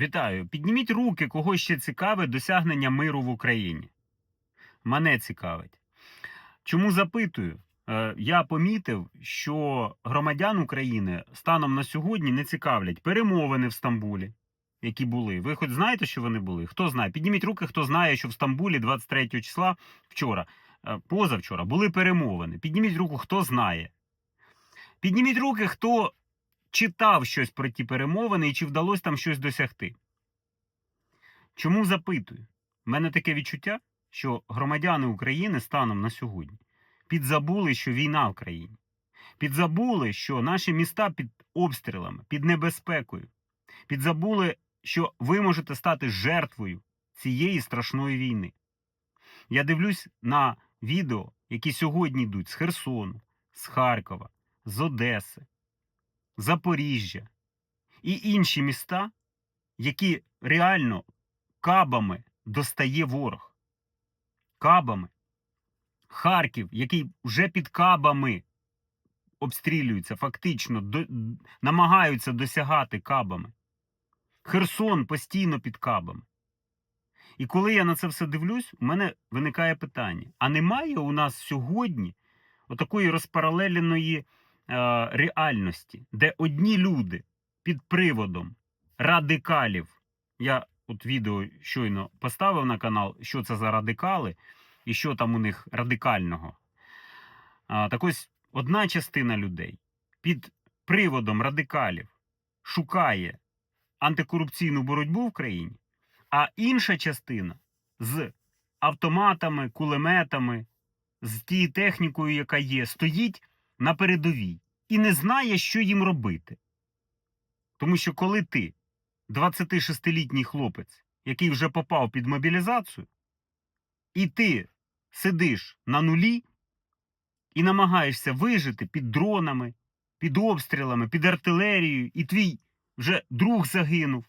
Вітаю. Підніміть руки, кого ще цікавить досягнення миру в Україні. Мене цікавить. Чому запитую? Е, Я помітив, що громадян України станом на сьогодні не цікавлять перемовини в Стамбулі, які були. Ви хоч знаєте, що вони були? Хто знає? Підніміть руки, хто знає, що в Стамбулі 23 числа вчора, е, позавчора, були перемовини. Підніміть руку, хто знає. Підніміть руки, хто читав щось про ті перемовини і чи вдалося там щось досягти. Чому запитую? У мене таке відчуття, що громадяни України станом на сьогодні підзабули, що війна в країні. Підзабули, що наші міста під обстрілами, під небезпекою. Підзабули, що ви можете стати жертвою цієї страшної війни. Я дивлюсь на відео, які сьогодні йдуть з Херсону, з Харкова, з Одеси, Запоріжжя і інші міста, які реально кабами достає ворог. Кабами. Харків, який вже під кабами обстрілюється, фактично до, намагаються досягати кабами. Херсон постійно під кабами. І коли я на це все дивлюсь, у мене виникає питання: а немає у нас сьогодні отакої розпаралеленої реальності, де одні люди під приводом радикалів, я от відео щойно поставив на канал, що це за радикали і що там у них радикального. Так ось одна частина людей під приводом радикалів шукає антикорупційну боротьбу в країні, а інша частина з автоматами, кулеметами, з тією технікою, яка є, стоїть на передовій і не знає, що їм робити. Тому що коли ти 26-літній хлопець, який вже попав під мобілізацію, і ти сидиш на нулі і намагаєшся вижити під дронами, під обстрілами, під артилерією, і твій вже друг загинув.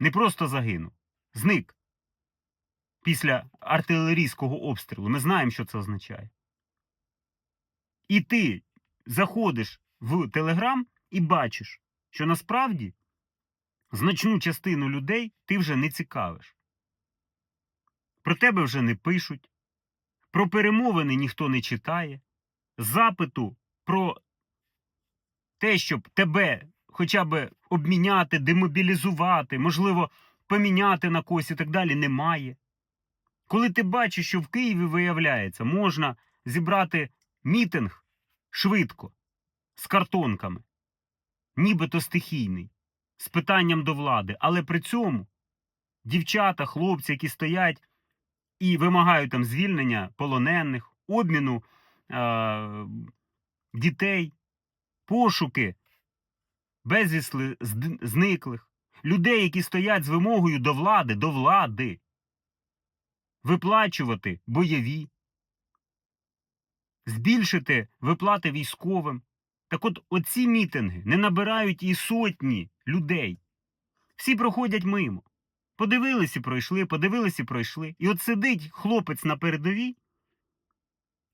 Не просто загинув, зник після артилерійського обстрілу. Ми знаємо, що це означає. І ти заходиш в Телеграм і бачиш, що насправді значну частину людей ти вже не цікавиш. Про тебе вже не пишуть, про перемовини ніхто не читає, запиту про те, щоб тебе хоча б обміняти, демобілізувати, можливо, поміняти на когось і так далі, немає. Коли ти бачиш, що в Києві виявляється, можна зібрати мітинг швидко, з картонками, нібито стихійний, з питанням до влади, але при цьому дівчата, хлопці, які стоять і вимагають там звільнення полонених, обміну е- дітей, пошуки безвісли зниклих, людей, які стоять з вимогою до влади, до влади, виплачувати бойові, збільшити виплати військовим. Так от оці мітинги не набирають і сотні людей. Всі проходять мимо. Подивились і пройшли, подивились і пройшли. І от сидить хлопець на передовій,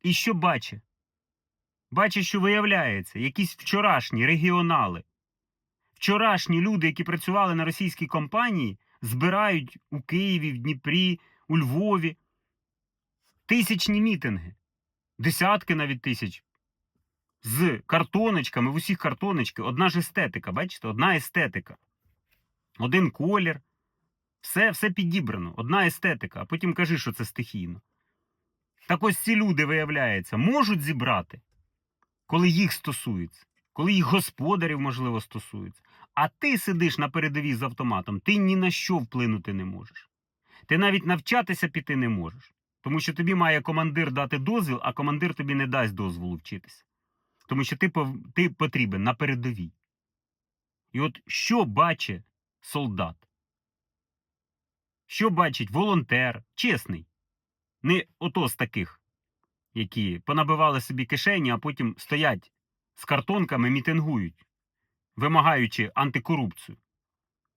і що бачить? Бачить, що виявляється, якісь вчорашні регіонали, вчорашні люди, які працювали на російській компанії, збирають у Києві, в Дніпрі, у Львові тисячні мітинги, десятки навіть тисяч. З картоночками, в усіх картоночки, одна ж естетика, бачите, одна естетика. Один колір. Все, все підібрано, одна естетика, а потім кажи, що це стихійно. Так ось ці люди, виявляється, можуть зібрати, коли їх стосується, коли їх господарів, можливо, стосується. А ти сидиш на передовій з автоматом, ти ні на що вплинути не можеш. Ти навіть навчатися піти не можеш. Тому що тобі має командир дати дозвіл, а командир тобі не дасть дозволу вчитися. Тому що ти, ти потрібен на передовій. І от що бачить солдат? Що бачить волонтер, чесний, не ото з таких, які понабивали собі кишені, а потім стоять з картонками, мітингують, вимагаючи антикорупцію.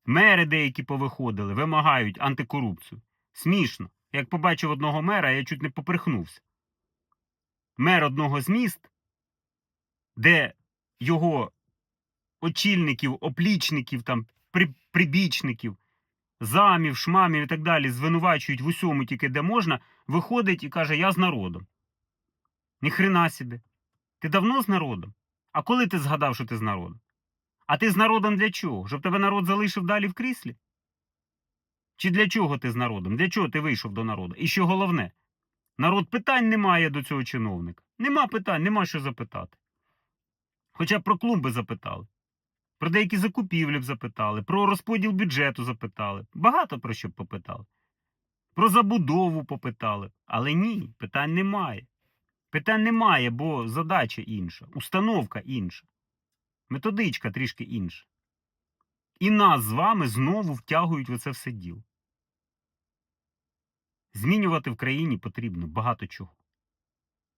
Мери деякі повиходили, вимагають антикорупцію. Смішно. Як побачив одного мера, я чуть не поперхнувся. Мер одного з міст, де його очільників, оплічників, там при, прибічників, замів, шмамів і так далі звинувачують в усьому тільки де можна, виходить і каже: Я з народом. Ніхрена собі. Ти давно з народом? А коли ти згадав, що ти з народом? А ти з народом для чого? Щоб тебе народ залишив далі в кріслі? Чи для чого ти з народом? Для чого ти вийшов до народу? І що головне, народ питань не має до цього чиновника. Нема питань, нема що запитати. Хоча б про клумби запитали, про деякі закупівлі б запитали, про розподіл бюджету запитали. Багато про що б попитали. Про забудову попитали. Але ні, питань немає. Питань немає, бо задача інша, установка інша, методичка трішки інша. І нас з вами знову втягують в це все діло. Змінювати в країні потрібно багато чого.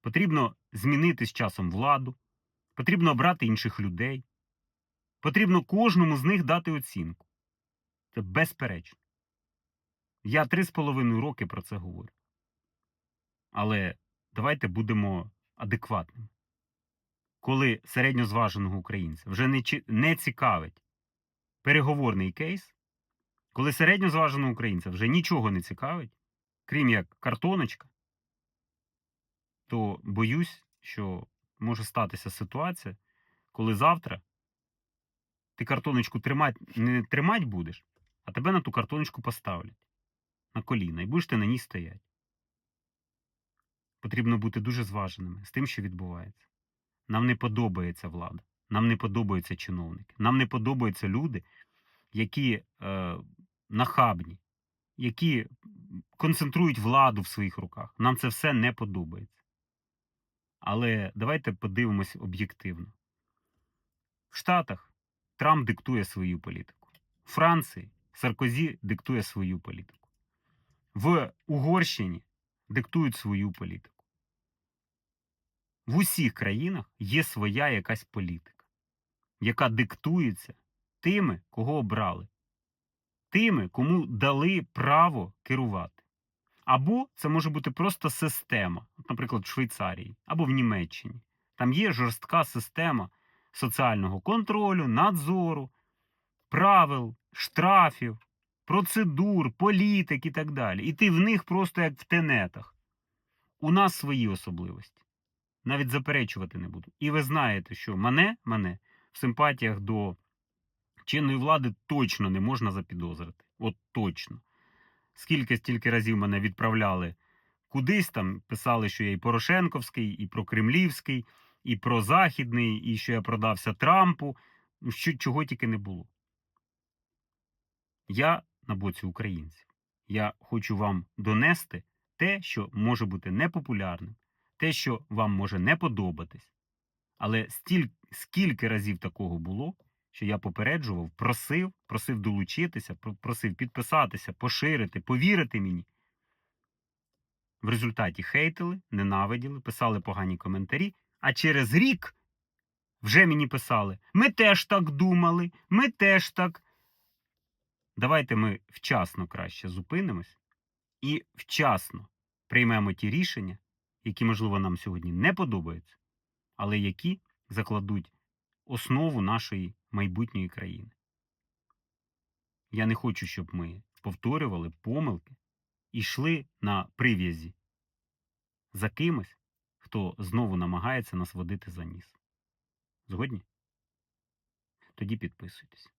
Потрібно змінити з часом владу, потрібно обрати інших людей, потрібно кожному з них дати оцінку. Це безперечно. Я три з половиною роки про це говорю. Але давайте будемо адекватними. Коли середньозваженого українця вже не, не цікавить переговорний кейс, коли середньозваженого українця вже нічого не цікавить, крім як картоночка, то боюсь, що може статися ситуація, коли завтра ти картоночку тримать, не тримать будеш, а тебе на ту картоночку поставлять на коліна, і будеш ти на ній стояти. Потрібно бути дуже зваженими з тим, що відбувається. Нам не подобається влада, нам не подобаються чиновники, нам не подобаються люди, які е, нахабні, які концентрують владу в своїх руках. Нам це все не подобається. Але давайте подивимось об'єктивно. В Штатах Трамп диктує свою політику. В Франції Саркозі диктує свою політику. В Угорщині диктують свою політику. В усіх країнах є своя якась політика, яка диктується тими, кого обрали, тими, кому дали право керувати. Або це може бути просто система, наприклад, в Швейцарії або в Німеччині. Там є жорстка система соціального контролю, надзору, правил, штрафів, процедур, політик і так далі. І ти в них просто як в тенетах. У нас свої особливості. Навіть заперечувати не буду. І ви знаєте, що мене, мене в симпатіях до чинної влади точно не можна запідозрити. От точно. Скільки стільки разів мене відправляли кудись там, писали, що я і Порошенковський, і прокремлівський, і прозахідний, і що я продався Трампу. Ну, що, чого тільки не було. Я на боці українців. Я хочу вам донести те, що може бути непопулярним, те, що вам може не подобатись. Але стіль, скільки разів такого було, що я попереджував, просив, просив долучитися, просив підписатися, поширити, повірити мені. В результаті хейтили, ненавиділи, писали погані коментарі, а через рік вже мені писали: ми теж так думали, ми теж так. Давайте ми вчасно краще зупинимось і вчасно приймемо ті рішення, які, можливо, нам сьогодні не подобаються, але які закладуть основу нашої майбутньої країни. Я не хочу, щоб ми повторювали помилки і йшли на прив'язі за кимось, хто знову намагається нас водити за ніс. Згодні? Тоді підписуйтесь.